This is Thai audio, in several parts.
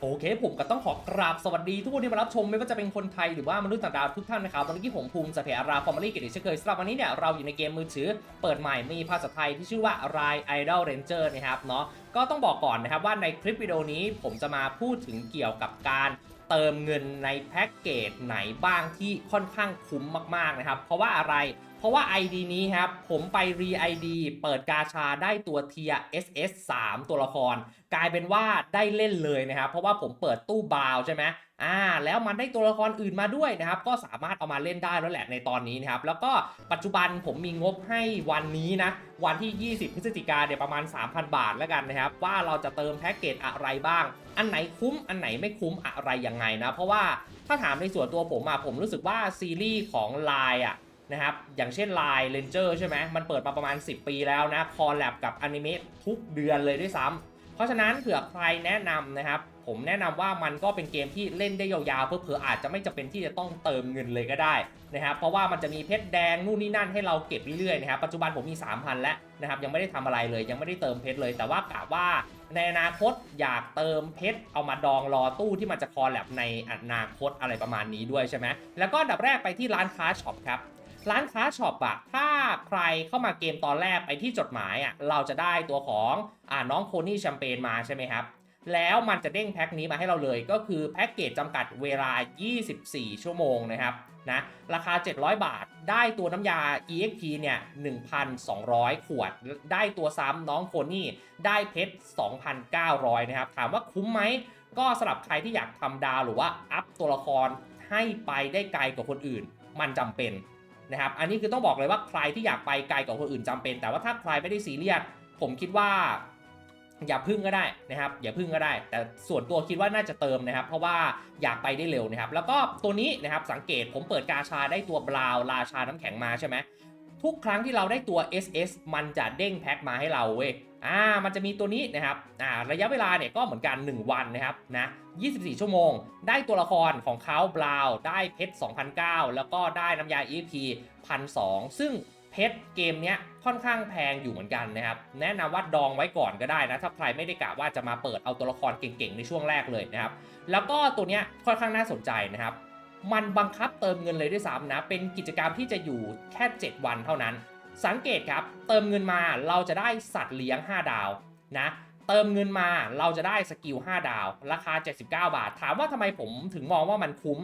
โอเค ผมก็ต้องขอกราบสวัสดีทุกคนที่มารับชมไม่ว่าจะเป็นคนไทยหรือว่ามนุษย์ต่างดาวทุกท่านนะครับวันนี้ผมภูมิสเปียราฟอร์มาลีกิติเช่นเคยสำหรับวันนี้เนี่ยเราอยู่ในเกมมือถือเปิดใหม่มีภาษาไทยที่ชื่อว่า r i Idol Ranger นะครับเนาะก็ต้องบอกก่อนนะครับว่าในคลิปวิดีโอนี้ผมจะมาพูดถึงเกี่ยวกับการเติมเงินในแพ็กเกจไหนบ้างที่ค่อนข้างคุ้มมากๆนะครับเพราะว่าอะไร เพราะว่า ID นี้ครับ ผมไปรี ID เปิดกาชาได้ตัวเทีย SS 3 ตัวละคร กลายเป็นว่าได้เล่นเลยนะครับ เพราะว่าผมเปิดตู้บาวใช่ไหมอ่าแล้วมันได้ตัวละครอื่นมาด้วยนะครับ ก็สามารถเอามาเล่นได้แล้วแหละในตอนนี้นะครับ แล้วก็ปัจจุบันผมมีงบให้วันนี้นะ วันที่ 20 พฤศจิกาเนี่ยประมาณ 3,000 บาทแล้วกันนะครับ ว่าเราจะเติมแพ็กเกจอะไรบ้าง อันไหนคุ้มอันไหนไม่คุ้มอะไรยังไงนะ เพราะว่าถ้าถามในส่วนตัวผมอะผมรู้สึกว่าซีรีส์ของไลน์อะ นะครับ อย่างเช่น Line Ranger ใช่ไหมมันเปิดมาประมาณ 10 ปีแล้วนะ คอลแลบกับอนิเมะทุกเดือนเลยด้วยซ้ำ เพราะฉะนั้นเผื่อใครแนะนำนะครับ ผมแนะนำว่ามันก็เป็นเกมที่เล่นได้ยาวๆ เพื่อๆออาจจะไม่จำเป็นที่จะต้องเติมเงินเลยก็ได้นะครับ เพราะว่ามันจะมีเพชรแดงนู่นนี่นั่นให้เราเก็บเรื่อยๆนะครับ ปัจจุบันผมมี 3,000 แล้วนะครับ ยังไม่ได้ทำอะไรเลย ยังไม่ได้เติมเพชรเลย แต่ว่ากะว่าในอนาคตอยากเติมเพชรเอามาดองรอตู้ที่มันจะคอแลบในอนาคตอะไรประมาณนี้ด้วยใช่ไหมแล้วก็ดับแรกไปที่ร้านค้าช็อปครับ ร้านค้าช็อปอะถ้าใครเข้ามาเกมตอนแรกไปที่จดหมายอะเราจะได้ตัวของอ่าน้องโคนี่แชมเปญมาใช่ไหมครับ แล้วมันจะเด้งแพ็คนี้มาให้เราเลย ก็คือแพ็กเกจจำกัดเวลา 24 ชั่วโมงนะครับนะราคา 700 บาท ได้ตัวน้ำยา EXP เนี่ย 1,200 ขวด ได้ตัวซ้ำน้องโคนี่ ได้เพชร 2,900 นะครับ ถามว่าคุ้มไหม ก็สำหรับใครที่อยากทำดาวหรือว่าอัพตัวละครให้ไปได้ไกลกว่าคนอื่น มันจำเป็น นะครับ อันนี้คือต้องบอกเลยว่าใครที่อยากไปไกลกว่าคนอื่นจำเป็น แต่ว่าถ้าใครไม่ได้ซีเรียส ผมคิดว่า อย่าพึ่งก็ได้นะครับ อย่าพึ่งก็ได้ แต่ส่วนตัวคิดว่าน่าจะเติมนะครับ เพราะว่าอยากไปได้เร็วนะครับ แล้วก็ตัวนี้นะครับสังเกตผมเปิดกาชาได้ตัวบราวราชาน้ำแข็งมาใช่ไหมทุกครั้งที่เราได้ตัว SS มันจะเด้งแพ็คมาให้เราเว้ย อ่ามันจะมีตัวนี้นะครับอ่าระยะเวลาเนี่ยก็เหมือนกัน 1 วันนะครับนะ24 ชั่วโมง ได้ตัวละครของเขาบราวได้เพชร2,009 แล้วก็ได้น้ำยา EP 1,200ซึ่งเพชรเกมเนี้ยค่อนข้างแพงอยู่เหมือนกันนะครับแนะนำว่าดองไว้ก่อนก็ได้นะ ถ้าใครไม่ได้กะว่าจะมาเปิดเอาตัวละครเก่งๆ ในช่วงแรกเลยนะครับ แล้วก็ตัวเนี้ยค่อนข้างน่าสนใจนะครับมันบังคับเติมเงินเลยด้วยซ้ำนะ เป็นกิจกรรมที่จะอยู่แค่ 7 วันเท่านั้น สังเกตครับ เติมเงินมาเราจะได้สัตว์เลี้ยง 5 ดาวนะเติมเงินมาเราจะได้สกิล 5 ดาว ราคา 79 บาท ถามว่าทำไมผมถึงมองว่ามันคุ้ม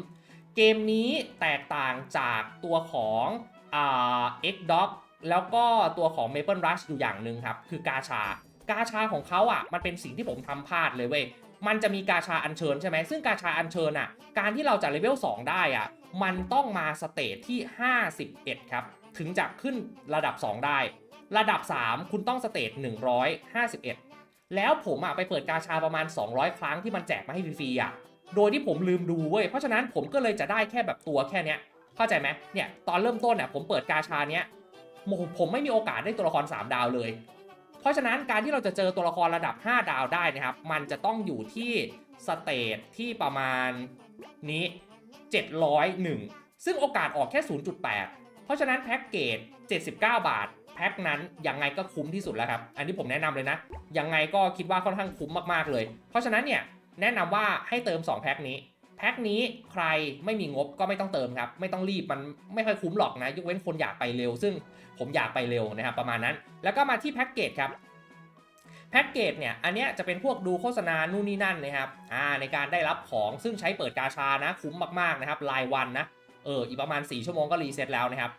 เกมนี้แตกต่างจากตัวของอ่า X Dog แล้วก็ตัวของ Maple Rush อยู่อย่างหนึ่งครับ คือกาชา กาชาของเขาอะ มันเป็นสิ่งที่ผมทำพลาดเลยเว้ย มันจะมีกาชาอัญเชิญใช่ไหม ซึ่งกาชาอัญเชิญอะ การที่เราจะเลเวล 2 ได้อะ มันต้องมาสเตจที่ 51 ครับ ถึงจะขึ้นระดับ 2 ได้ ระดับ 3 คุณต้องสเตจ151 แล้วผมอะไปเปิดกาชาประมาณ 200 ครั้งที่มันแจกมาให้ฟรีๆอะโดยที่ผมลืมดูเว้ย เพราะฉะนั้นผมก็เลยจะได้แค่แบบตัวแค่เนี้ย เข้าใจไหมเนี่ยตอนเริ่มต้นเนี่ยผมเปิดกาชาเนี้ยผมผมไม่มีโอกาสได้ตัวละคร 3 ดาวเลย เพราะฉะนั้นการที่เราจะเจอตัวละครระดับ 5 ดาวได้นะครับ มันจะต้องอยู่ที่สเตทที่ประมาณนี้ 701 ซึ่งโอกาสออกแค่ 0.8 เพราะฉะนั้นแพ็กเกจ 79 บาท แพ็คนั้นยังไงก็คุ้มที่สุดแล้วครับ อันนี้ผมแนะนำเลยนะ ยังไงก็คิดว่าค่อนข้างคุ้มมากๆเลย เพราะฉะนั้นเนี่ยแนะนำว่าให้เติม 2 แพ็คนี้แพ็คนี้ใครไม่มีงบก็ไม่ต้องเติมครับ ไม่ต้องรีบมันไม่ค่อยคุ้มหรอกนะ ยกเว้นคนอยากไปเร็ว ซึ่งผมอยากไปเร็วนะครับประมาณนั้น แล้วก็มาที่แพ็กเกจครับ แพ็กเกจเนี่ย อันเนี้ยจะเป็นพวกดูโฆษณา นู่นนี่นั่นนะครับ อ่า ในการได้รับของ ซึ่งใช้เปิดกาชานะ คุ้มมากๆนะครับ รายวันนะ เออ อีกประมาณ 4 ชั่วโมงก็รีเซ็ตแล้วนะครับ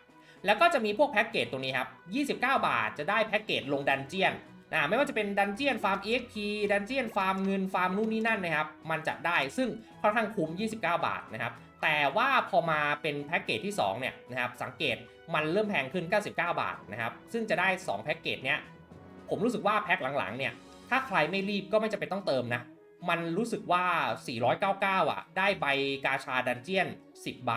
แล้วก็จะมีพวกแพ็กเกจตรงนี้ครับ 29 บาทจะได้แพ็กเกจลงดันเจียนนะไม่ว่าจะเป็นดันเจียนฟาร์ม EXP ดันเจียนฟาร์มเงินฟาร์มนู่นนี่นั่นนะครับ มันจะได้ ซึ่งค่อนข้างคุ้ม 29 บาทนะครับ แต่ว่าพอมาเป็นแพ็กเกจที่2เนี่ยนะครับ สังเกตมันเริ่มแพงขึ้น 99 บาทนะครับ ซึ่งจะได้ 2 แพ็กเกจเนี้ย ผมรู้สึกว่าแพ็คหลังๆเนี่ย ถ้าใครไม่รีบก็ไม่จำเป็นต้องเติมนะ มันรู้สึกว่า 499 อะ ได้ใบกาชาดันเจียน 10 ใบ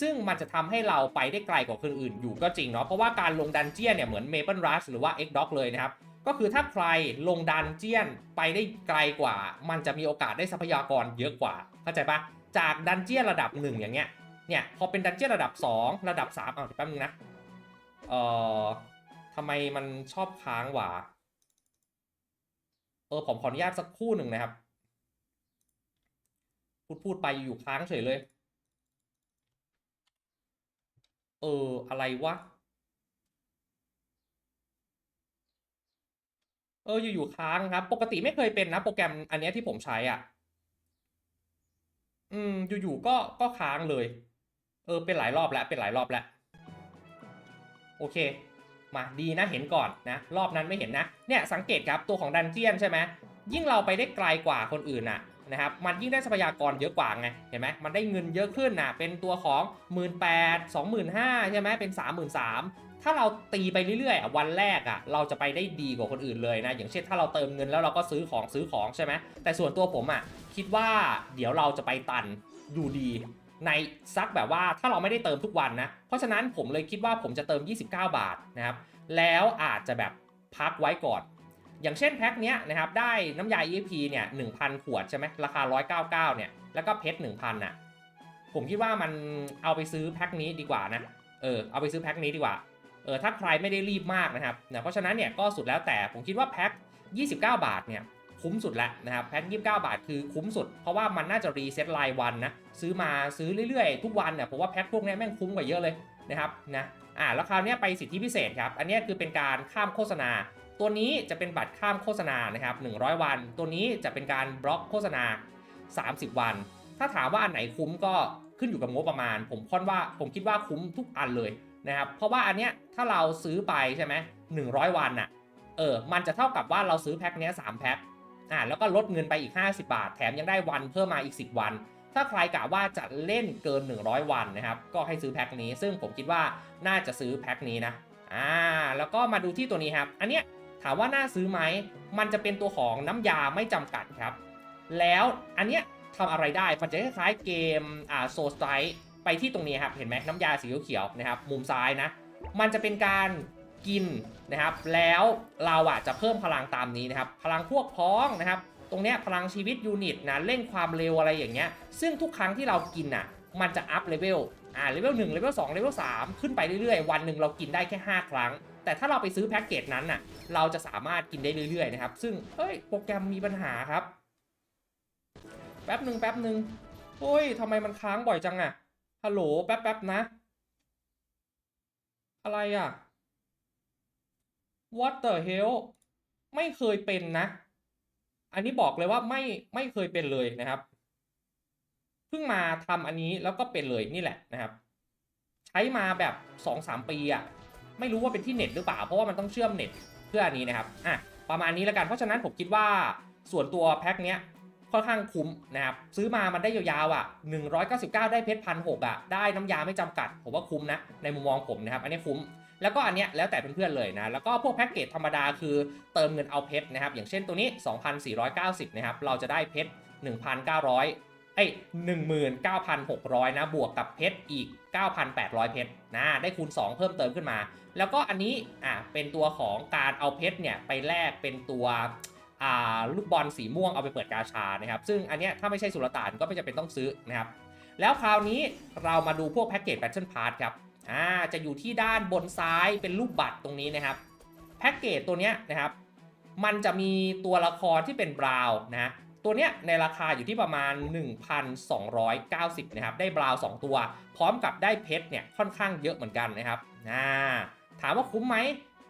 ซึ่งมันจะทำให้เราไปได้ไกลกว่าคนอื่นอยู่ก็จริงเนาะ เพราะว่าการลงดันเจียนเนี่ยเหมือน Maple Rush หรือว่า X Dock เลยนะครับ ก็คือถ้าใครลงดันเจียนไปได้ไกลกว่า มันจะมีโอกาสได้ทรัพยากรเยอะกว่า เข้าใจปะจากดันเจียนระดับ 1 อย่างเงี้ย เนี่ย พอเป็นดันเจียนระดับ 2 ระดับ3เอาเดี๋ยวแป๊บนึงนะ เอ่อ ทำไมมันชอบค้างหวะเออผมขออนุญาตสักคู่หนึ่งนะครับ พูดพูดไปอยู่ค้างเฉยเลย เออ อะไรวะ เอออยู่ๆค้างครับ ปกติไม่เคยเป็นนะ โปรแกรมอันนี้ที่ผมใช้อะ อืม อยู่ๆก็ก็ค้างเลย เออ เป็นหลายรอบแล้ว เป็นหลายรอบแล้ว โอเค มาดีนะเห็นก่อนนะรอบนั้นไม่เห็นนะเนี่ยสังเกตครับตัวของดันเจียนใช่ไหมยิ่งเราไปได้ไกลกว่าคนอื่นน่ะนะครับมันยิ่งได้ทรัพยากรเยอะกว่าไงเห็นไหมมันได้เงินเยอะขึ้นน่ะเป็นตัวของ 1 8 0 0 0 25,000ใช่ไหมเป็น 33,000ถ้าเราตีไปเรื่อยๆ วันแรกอะเราจะไปได้ดีกว่าคนอื่นเลยนะ อย่างเช่นถ้าเราเติมเงินแล้วเราก็ซื้อของซื้อของใช่ไหมแต่ส่วนตัวผมอะคิดว่าเดี๋ยวเราจะไปตันอยู่ดี ในซักแบบว่าถ้าเราไม่ได้เติมทุกวันนะ เพราะฉะนั้นผมเลยคิดว่าผมจะเติม 29 บาทนะครับ แล้วอาจจะแบบพักไว้ก่อน อย่างเช่นแพ็คเนี้ยนะครับได้น้ำยา EP เนี่ย1,000 ขวดใช่ไหมราคา 199 เนี่ย แล้วก็เพชร1,000น่ะ ผมคิดว่ามันเอาไปซื้อแพ็คนี้ดีกว่านะ เออเอาไปซื้อแพ็คนี้ดีกว่า เออถ้าใครไม่ได้รีบมากนะครับนะเพราะฉะนั้นเนี่ยก็สุดแล้วแต่ผมคิดว่าแพ็ค29 บาทเนี่ยคุ้มสุดแล้วนะครับแพ็ค29 บาทคือคุ้มสุด เพราะว่ามันน่าจะรีเซ็ตรายวันนะ ซื้อมาซื้อเรื่อยๆ ทุกวันเนี่ยผมว่าแพ็คพวกนี้แม่งคุ้มกว่าเยอะเลยนะครับนะอ่าแล้วคราวนี้ไปสิทธิพิเศษครับ อันนี้คือเป็นการข้ามโฆษณา ตัวนี้จะเป็นบัตรข้ามโฆษณานะครับ100 วัน ตัวนี้จะเป็นการบล็อกโฆษณา 30 วัน ถ้าถามว่าอันไหนคุ้มก็ขึ้นอยู่กับงบประมาณ ผมค่อนว่าผมคิดว่าคุ้มทุกอันเลยนะครับเพราะว่าอันเนี้ยถ้าเราซื้อไปใช่ไหม100วันน่ะเออมันจะเท่ากับว่าเราซื้อแพ็คเนี้ย3แพ็คอ่าแล้วก็ลดเงินไปอีก 50 บาท แถมยังได้วันเพิ่มมาอีก 10 วัน ถ้าใครกะว่าจะเล่นเกิน 100 วันนะครับ ก็ให้ซื้อแพ็คนี้ ซึ่งผมคิดว่าน่าจะซื้อแพ็คนี้นะ อ่า แล้วก็มาดูที่ตัวนี้ครับ อันเนี้ยถามว่าน่าซื้อไหม มันจะเป็นตัวของน้ำยาไม่จำกัดครับ แล้วอันเนี้ยทำอะไรได้ มันจะคล้ายๆเกมอ่าโซสไตร์ไปที่ตรงนี้ครับ เห็นไหมน้ำยาสีเขียวๆนะครับ มุมซ้ายนะ มันจะเป็นการกินนะครับ แล้วเราอะจะเพิ่มพลังตามนี้นะครับ พลังพวกพ้องนะครับ ตรงเนี้ยพลังชีวิตยูนิตนะเร่งความเร็วอะไรอย่างเงี้ย ซึ่งทุกครั้งที่เรากินอะ มันจะอัพเลเวล อ่า เลเวล1เลเวล2เลเวล3ขึ้นไปเรื่อยๆ วันหนึ่งเรากินได้แค่ 5 ครั้ง แต่ถ้าเราไปซื้อแพ็กเกจนั้นน่ะ เราจะสามารถกินได้เรื่อยๆนะครับ ซึ่งเอ้ย โปรแกรมมีปัญหาครับ แป๊บหนึ่งแป๊บหนึ่งโอ้ยทำไมมันค้างบ่อยจังอะฮัลโหล แป๊บแป๊บนะ อะไรอะ What the hell ไม่เคยเป็นนะ อันนี้บอกเลยว่าไม่ไม่เคยเป็นเลยนะครับ เพิ่งมาทำอันนี้แล้วก็เป็นเลยนี่แหละนะครับ ใช้มาแบบ2-3ปีอะไม่รู้ว่าเป็นที่เน็ตหรือเปล่า เพราะว่ามันต้องเชื่อมเน็ตเพื่ออันนี้นะครับอะประมาณนี้แล้วกันเพราะฉะนั้นผมคิดว่าส่วนตัวแพ็คเนี้ยค่อนข้างคุ้มนะครับซื้อมามันได้ยาวๆอะ 199 ได้เพชรพันหกอะ ได้น้ำยาไม่จำกัด ผมว่าคุ้มนะ ในมุมมองผมนะครับ อันนี้คุ้ม แล้วก็อันเนี้ยแล้วแต่เพื่อนๆเลยนะ แล้วก็พวกแพ็กเกจธรรมดาคือเติมเงินเอาเพชรนะครับ อย่างเช่นตัวนี้ 2,490 นะครับ เราจะได้เพชร 1,900 เอ้ย19,600 นะ บวกกับเพชรอีก 9,800 เพชรนะ ได้คูณ 2 เพิ่มเติมขึ้นมา แล้วก็อันนี้อะเป็นตัวของการเอาเพชรเนี่ยไปแลกเป็นตัวลูกบอลสีม่วงเอาไปเปิดกาชานะครับ ซึ่งอันเนี้ยถ้าไม่ใช่สุลต่านก็ไม่จำเป็นต้องซื้อนะครับ แล้วคราวนี้เรามาดูพวกแพ็กเกจแบทเทิลพาร์ทครับ อ่าจะอยู่ที่ด้านบนซ้ายเป็นรูปบัตรตรงนี้นะครับแพ็กเกจตัวเนี้ยนะครับ มันจะมีตัวละครที่เป็นบราวนะตัวเนี้ยในราคาอยู่ที่ประมาณ 1,290นะครับได้บราว2ตัว พร้อมกับได้เพชรเนี่ยค่อนข้างเยอะเหมือนกันนะครับอ่าถามว่าคุ้มไหม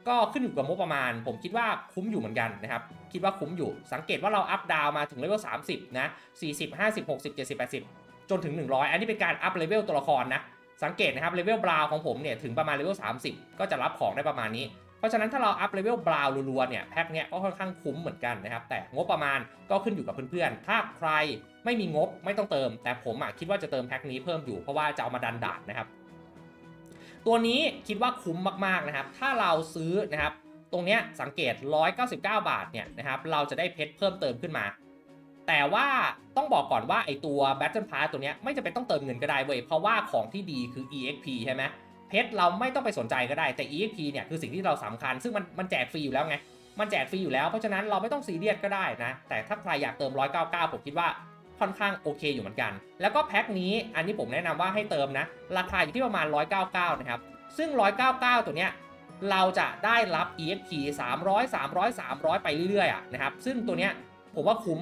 ก็ขึ้นอยู่กับงบประมาณ ผมคิดว่าคุ้มอยู่เหมือนกันนะครับ คิดว่าคุ้มอยู่ สังเกตว่าเราอัพดาวมาถึงเลเวล30 นะ 40 50 60 70 80 จนถึง 100 อันนี้เป็นการอัพเลเวลตัวละครนะ สังเกตนะครับเลเวลบราวของผมเนี่ยถึงประมาณเลเวล30 ก็จะรับของได้ประมาณนี้ เพราะฉะนั้นถ้าเราอัพเลเวลบราวรัวๆเนี่ยแพ็คเนี้ยก็ค่อนข้างคุ้มเหมือนกันนะครับ แต่งบประมาณก็ขึ้นอยู่กับเพื่อนๆ ถ้าใครไม่มีงบไม่ต้องเติม แต่ผมอะคิดว่าจะเติมแพ็คนี้เพิ่มอยู่เพราะว่าจะเอามาดันดาดนะครับ ตัวนี้คิดว่าคุ้มมากๆนะครับ ถ้าเราซื้อนะครับ ตรงเนี้ยสังเกต 199 บาทเนี่ยนะครับเราจะได้เพชรเพิ่มเติมขึ้นมา แต่ว่าต้องบอกก่อนว่าไอตัว Battle Pass ตัวเนี้ยไม่จำเป็นต้องเติมเงินก็ได้เว้ย เพราะว่าของที่ดีคือ EXP ใช่ไหมเพชรเราไม่ต้องไปสนใจก็ได้แต่ EXP เนี่ยคือสิ่งที่เราสำคัญ ซึ่งมันมันแจกฟรีอยู่แล้วไง มันแจกฟรีอยู่แล้ว เพราะฉะนั้นเราไม่ต้องซีเรียสก็ได้นะ แต่ถ้าใครอยากเติม 199 ผมคิดว่าค่อนข้างโอเคอยู่เหมือนกัน แล้วก็แพ็คนี้อันนี้ผมแนะนำว่าให้เติมนะ ราคาอยู่ที่ประมาณ 199 นะครับ ซึ่ง 199 ตัวเนี้ยเราจะได้รับ EXP 300 300 300 ไปเรื่อยๆอะนะครับ ซึ่งตัวเนี้ยผมว่าคุ้ม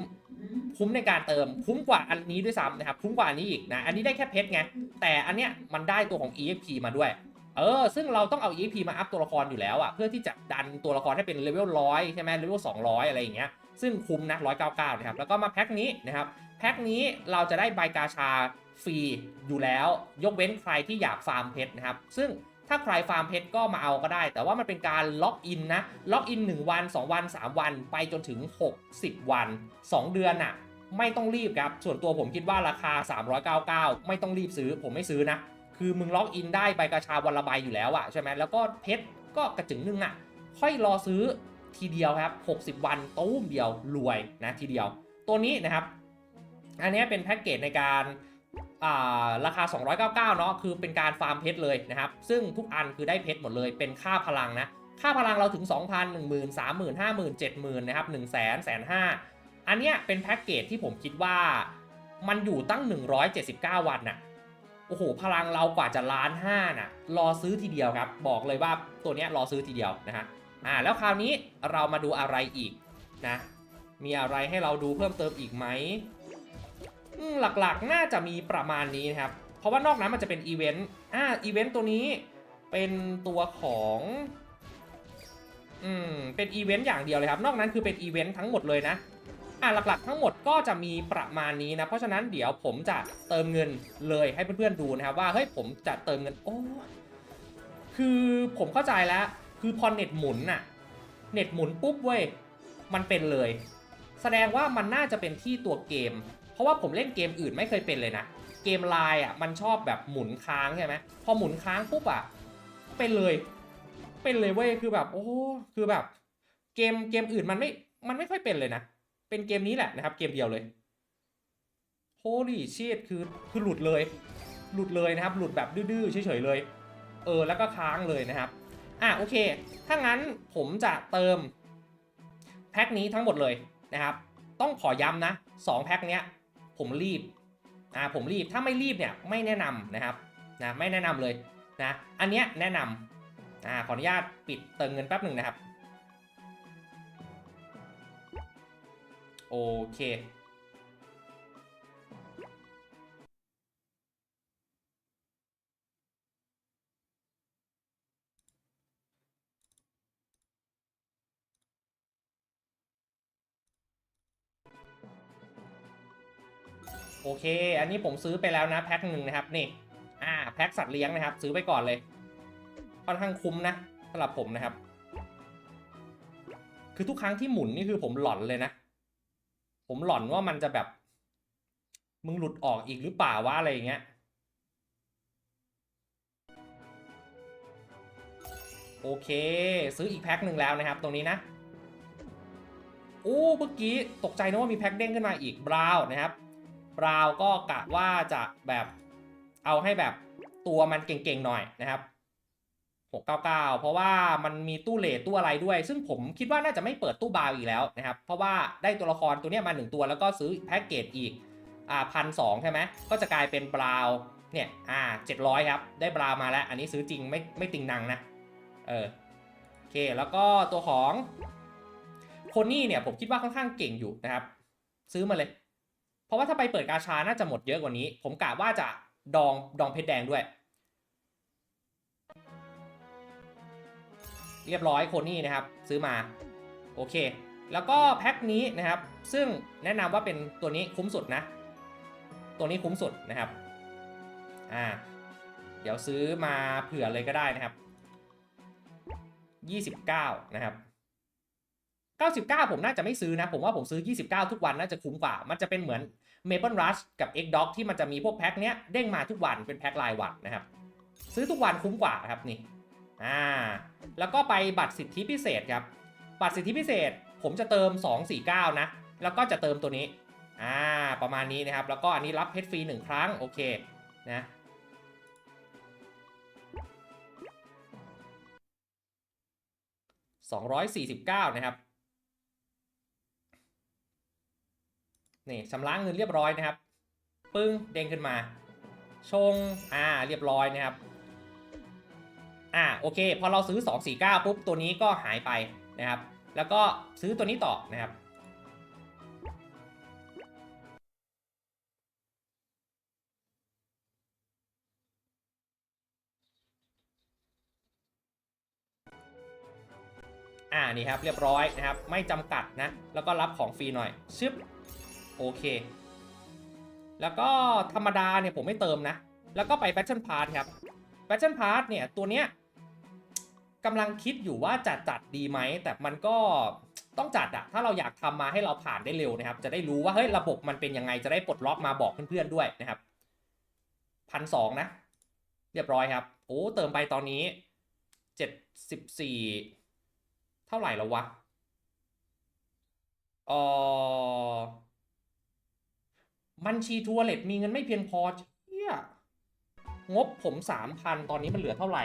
คุ้มในการเติมคุ้มกว่าอันนี้ด้วยซ้ำนะครับคุ้มกว่าอันนี้อีกนะ อันนี้ได้แค่เพชรไงแต่อันเนี้ยมันได้ตัวของ EXP มาด้วยเออซึ่งเราต้องเอา EXP มาอัพตัวละครอยู่แล้วอะเพื่อที่จะดันตัวละครให้เป็นเลเวลร้อยใช่ไหมเลเวล200อยอะไรอย่างเงี้ยซึ่งคุ้มนะ199นะครับแล้วก็มาแพ็คนี้นะครับแพ็คนี้เราจะได้ใบกาชาฟรีอยู่แล้ว ยกเว้นใครที่อยากฟาร์มเพชรนะครับซึ่ง ถ้าใครฟาร์มเพชรก็มาเอาก็ได้ แต่ว่ามันเป็นการล็อกอินนะ ล็อกอิน 1 วัน 2 วัน 3 วัน ไปจนถึง 60 วัน 2 เดือนน่ะไม่ต้องรีบครับ ส่วนตัวผมคิดว่าราคา 399 ไม่ต้องรีบซื้อ ผมไม่ซื้อนะ คือมึงล็อกอินได้ใบกาชาวันละใบอยู่แล้วอะใช่ไหมแล้วก็เพชรก็กระจึงนึงอะค่อยรอซื้อทีเดียวครับ 60 วันตู้มเดียวรวยนะทีเดียว ตัวนี้นะครับ อันนี้เป็นแพ็กเกจในการ ราคา 299 เนาะคือเป็นการฟาร์มเพชรเลยนะครับ ซึ่งทุกอันคือได้เพชรหมดเลย เป็นค่าพลังนะ ค่าพลังเราถึง 2,000 10,000 30,000 50,000 70,000นะครับ1 0 0 0 0 0 1 5 0 0อันเนี้ยเป็นแพ็กเกจที่ผมคิดว่ามันอยู่ตั้ง 179 วันน่ะ โอ้โห พลังเรากว่าจะล้านห้าน่ะ รอซื้อทีเดียวครับ บอกเลยว่าตัวเนี้ยรอซื้อทีเดียวนะฮะ อ่า แล้วคราวนี้เรามาดูอะไรอีกนะ มีอะไรให้เราดูเพิ่มเติมอีกไหม หลักๆ น่าจะมีประมาณนี้นะครับ เพราะว่านอกนั้นมันจะเป็นอีเวนต์ อ่า อีเวนต์ตัวนี้เป็นตัวของ อืม เป็นอีเวนต์อย่างเดียวเลยครับ นอกนั้นคือเป็นอีเวนต์ทั้งหมดเลยนะ อ่าหลักๆ ทั้งหมดก็จะมีประมาณนี้นะ เพราะฉะนั้นเดี๋ยวผมจะเติมเงินเลยให้เพื่อนๆดูนะครับว่า เฮ้ย ผมจะเติมเงิน โอ้ คือผมเข้าใจแล้ว คือพอเน็ตหมุนน่ะ เน็ตหมุนปุ๊บเว้ย มันเป็นเลย แสดงว่ามันน่าจะเป็นที่ตัวเกม ราะว่าผมเล่นเกมอื่นไม่เคยเป็นเลยนะ เกมไลน์อะมันชอบแบบหมุนค้างใช่ไหมพอหมุนค้างปุ๊บอะเป็นเลย เป็นเลยเว้ยคือแบบโอ้คือแบบ เกมเกมอื่นมันไม่มันไม่ค่อยเป็นเลยนะ เป็นเกมนี้แหละนะครับ เกมเดียวเลย Holy shit คือคือหลุดเลย หลุดเลยนะครับ หลุดแบบดื้อๆเฉยๆเลย เออแล้วก็ค้างเลยนะครับอะโอเค ถ้างั้นผมจะเติมแพ็คนี้ทั้งหมดเลยนะครับ ต้องขอย้ำนะ2แพ็คเนี้ย ผมรีบอ่าผมรีบถ้าไม่รีบเนี่ยไม่แนะนำนะครับนะไม่แนะนำเลยนะอันเนี้ยแนะนำอ่าขออนุญาตปิดเติมเงินแป๊บหนึ่งนะครับโอเค เค อันนี้ผมซื้อไปแล้วนะแพ็คหนึ่งนะครับนี่ อ่าแพ็คสัตว์เลี้ยงนะครับ ซื้อไปก่อนเลยค่อนข้างคุ้มนะสำหรับผมนะครับ คือทุกครั้งที่หมุนนี่คือผมหลอนเลยนะ ผมหลอนว่ามันจะแบบ มึงหลุดออกอีกหรือเปล่าวะอะไรอย่างเงี้ยโอเค ซื้ออีกแพ็คหนึ่งแล้วนะครับ ตรงนี้นะโอ้เมื่อกี้ตกใจนะว่ามีแพ็คเด้งขึ้นมาอีกบราวน์นะครับ บราวก็กะว่าจะแบบเอาให้แบบตัวมันเก่งๆหน่อยนะครับ 699 เพราะว่ามันมีตู้เลทตู้อะไรด้วย ซึ่งผมคิดว่าน่าจะไม่เปิดตู้บาวน์อีกแล้วนะครับ เพราะว่าได้ตัวละครตัวนี้มาหนึ่งตัวแล้วก็ซื้อแพ็กเกจอีกอ่าพันสองใช่ไหมก็จะกลายเป็นบราวน์เนี่ยอ่าเจ็ดร้อยครับ ได้บราวมาแล้ว อันนี้ซื้อจริงไม่ไม่ติงนังนะ เออโอเคแล้วก็ตัวของโคนี่เนี่ยผมคิดว่าค่อนข้างเก่งอยู่นะครับ ซื้อมาเลย ราะว่าถ้าไปเปิดกาชาน่าจะหมดเยอะกว่านี้ ผมกะว่าจะดองดองเพชรแดงด้วย เรียบร้อยโคนี่นะครับ ซื้อมา โอเค แล้วก็แพ็คนี้นะครับ ซึ่งแนะนำว่าเป็นตัวนี้คุ้มสุดนะ ตัวนี้คุ้มสุดนะครับ อ่า เดี๋ยวซื้อมาเผื่อเลยก็ได้นะครับ 29 นะครับ99 ผมน่าจะไม่ซื้อนะ ผมว่าผมซื้อ 29 ทุกวันน่าจะคุ้มกว่า มันจะเป็นเหมือน Maple Rush กับ X Dog ที่มันจะมีพวกแพ็คเนี้ยเด้งมาทุกวันเป็นแพ็ครายวันนะครับ ซื้อทุกวันคุ้มกว่าครับนี่อ่าแล้วก็ไปบัตรสิทธิพิเศษครับ บัตรสิทธิพิเศษผมจะเติม 249 นะ แล้วก็จะเติมตัวนี้อ่าประมาณนี้นะครับ แล้วก็อันนี้รับเพชรฟรีหนึ่งครั้งโอเคนะ249 นะครับ นี่ชำระเงินเรียบร้อยนะครับ ปึ้งเด้งขึ้นมา ชง อ่า เรียบร้อยนะครับ อ่า โอเค พอเราซื้อ 249 ปุ๊บ ตัวนี้ก็หายไปนะครับ แล้วก็ซื้อตัวนี้ต่อนะครับ อ่า นี่ครับ เรียบร้อยนะครับ ไม่จำกัดนะ แล้วก็รับของฟรีหน่อย ชึบ โอเค แล้วก็ธรรมดาเนี่ยผมไม่เติมนะ แล้วก็ไป Passion Pass ครับ Passion Pass เนี่ยตัวเนี้ยกำลังคิดอยู่ว่าจัดจัดดีไหม แต่มันก็ต้องจัดอะถ้าเราอยากทำมาให้เราผ่านได้เร็วนะครับ จะได้รู้ว่าเฮ้ยระบบมันเป็นยังไง จะได้ปลดล็อกมาบอกเพื่อนๆด้วยนะครับพันสองนะ เรียบร้อยครับ โอ้เติมไปตอนนี้เจ็ดสิบสี่เท่าไหร่แล้ววะ เออ บัญชีทัวร์เล็ตมีเงินไม่เพียงพอเชี่ยงบผมสามพันตอนนี้มันเหลือเท่าไหร่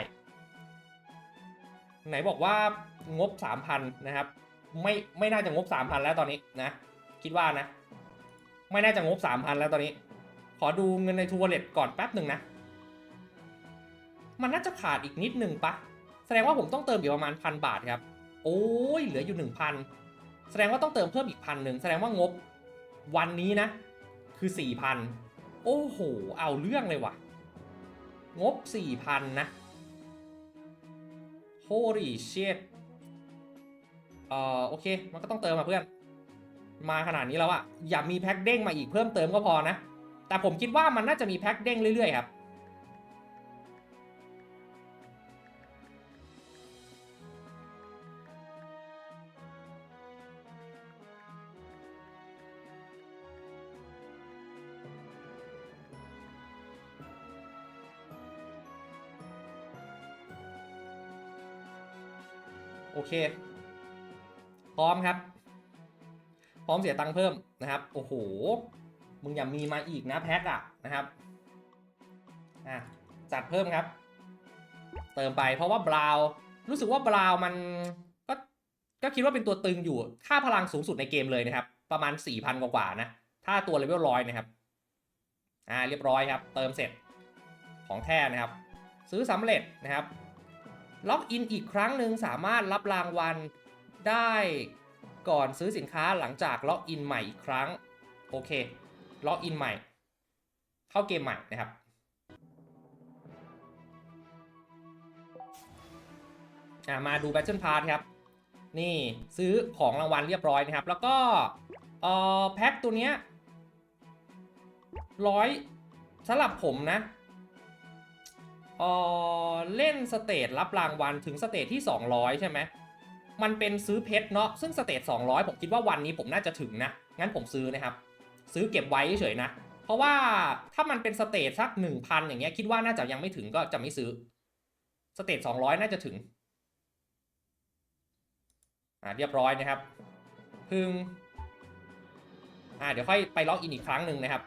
ไหนบอกว่างบสามพันนะครับ ไม่ไม่น่าจะงบสามพันแล้วตอนนี้นะ คิดว่านะ ไม่น่าจะงบสามพันแล้วตอนนี้ ขอดูเงินในทัวร์เล็ตก่อนแป๊บหนึ่งนะ มันน่าจะขาดอีกนิดหนึ่งปะแสดงว่าผมต้องเติมอยู่ประมาณพันบาทครับ โอ้ยเหลืออยู่หนึ่งพันแสดงว่าต้องเติมเพิ่มอีกพันหนึ่งแสดงว่างบวันนี้นะ คือสี่พันโอ้โห เอาเรื่องเลยว่ะ งบสี่พันนะ holy shit เอ่อโอเค มันก็ต้องเติมมาเพื่อน มาขนาดนี้แล้วอะอย่ามีแพ็คเด้งมาอีกเพิ่มเติมก็พอนะ แต่ผมคิดว่ามันน่าจะมีแพ็คเด้งเรื่อยๆครับ เค พร้อมครับ พร้อมเสียตังค์เพิ่มนะครับ โอ้โห มึงอย่ามีมาอีกนะแพ็คอะนะครับ อะ จัดเพิ่มครับ เติมไปเพราะว่าบราวน์รู้สึกว่าบราวน์มันก็ ก็คิดว่าเป็นตัวตึงอยู่ ค่าพลังสูงสุดในเกมเลยนะครับ ประมาณ 4,000 กว่าๆนะ ถ้าตัวเลเวลร้อยนะครับ อ่า เรียบร้อยครับ เติมเสร็จ ของแท้นะครับ ซื้อสำเร็จนะครับ ล็อกอินอีกครั้งหนึ่งสามารถรับรางวัลได้ก่อนซื้อสินค้าหลังจากล็อกอินใหม่อีกครั้ง โอเค ล็อกอินใหม่ เข้าเกมใหม่นะครับ มาดู Battle Pass ครับ นี่ซื้อของรางวัลเรียบร้อยนะครับ แล้วก็อ่อแพ็คตัวเนี้ยร้อยสำหรับผมนะ เออเล่นสเตจรับรางวัลถึงสเตจที่ 200 ใช่ไหมมันเป็นซื้อเพชรเนาะซึ่งสเตจ200 ผมคิดว่าวันนี้ผมน่าจะถึงนะ งั้นผมซื้อนะครับ ซื้อเก็บไว้เฉยนะ เพราะว่าถ้ามันเป็นสเตจสัก 1,000 อย่างเงี้ยคิดว่าน่าจะยังไม่ถึงก็จะไม่ซื้อ สเตจ200 น่าจะถึง อ่าเรียบร้อยนะครับพึงอ่าเดี๋ยวค่อยไปล็อกอินอีกครั้งหนึ่งนะครับ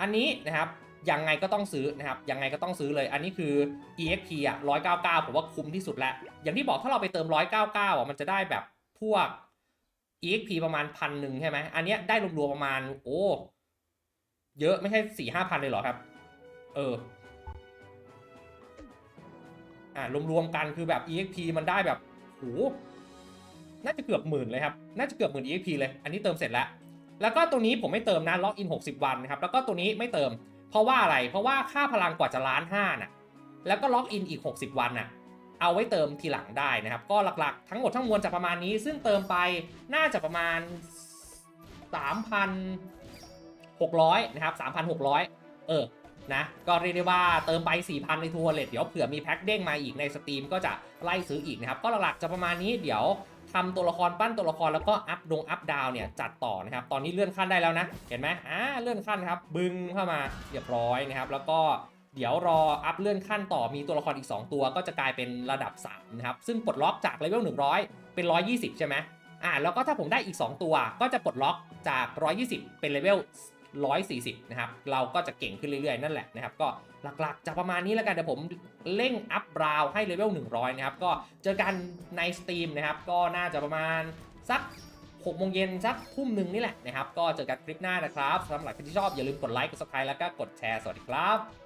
อันนี้นะครับ ยังไงก็ต้องซื้อนะครับ ยังไงก็ต้องซื้อเลย อันนี้คือ EXP อะ199 ผมว่าคุ้มที่สุดแล้ว อย่างที่บอกถ้าเราไปเติม 199 อะ มันจะได้แบบพวก EXP ประมาณพันหนึ่งใช่ไหม อันนี้ได้รวมๆประมาณ โอ้ เยอะไม่ใช่สี่ห้าพันเลยเหรอครับ เออ อ่ารวมๆกันคือแบบ EXP มันได้แบบโหน่าจะเกือบหมื่นเลยครับ น่าจะเกือบหมื่น EXP เลย อันนี้เติมเสร็จแล้ว แล้วก็ตัวนี้ผมไม่เติมนะล็อกอิน60 วันนะครับ แล้วก็ตัวนี้ไม่เติม เพราะว่าอะไร เพราะว่าค่าพลังกว่าจะล้านห้าน่ะ แล้วก็ล็อกอินอีก 60 วันน่ะ เอาไว้เติมทีหลังได้นะครับ ก็หลักๆ ทั้งหมดทั้งมวลจะประมาณนี้ ซึ่งเติมไปน่าจะประมาณ 3,600 นะครับ 3,600 เออ นะ ก็เรียกได้ว่าเติมไป 4,000 ในทัวร์เลทเดี๋ยวเผื่อมีแพ็คเด้งมาอีกในสตรีมก็จะไล่ซื้ออีกนะครับ ก็หลักๆจะประมาณนี้ เดี๋ยว ทำตัวละครปั้นตัวละครแล้วก็อัพดงอัพดาวเนี่ยจัดต่อนะครับ ตอนนี้เลื่อนขั้นได้แล้วนะ เห็นไหมอ่าเลื่อนขั้นครับ บึงเข้ามาเรียบร้อยนะครับ แล้วก็เดี๋ยวรออัพเลื่อนขั้นต่อมีตัวละครอีก 2 ตัวก็จะกลายเป็นระดับ3นะครับ ซึ่งปลดล็อกจากเลเวล100 เป็น 120 ใช่ไหมอ่าแล้วก็ถ้าผมได้อีก 2 ตัวก็จะปลดล็อกจาก 120 เป็นเลเวล 140 นะครับ เราก็จะเก่งขึ้นเรื่อยๆ นั่นแหละนะครับ ก็หลักๆ จะประมาณนี้แล้วกันเดี๋ยวผมเร่งอัพบราวให้เลเวล 100 นะครับ ก็เจอกันในสตรีมนะครับ ก็น่าจะประมาณสัก6โมงเย็นสักทุ่มหนึ่งนี่แหละนะครับ ก็เจอกันคลิปหน้านะครับสำหรับใครที่ชอบอย่าลืมกดไลค์ กดซับสไครต์แล้วก็กดแชร์ สวัสดีครับ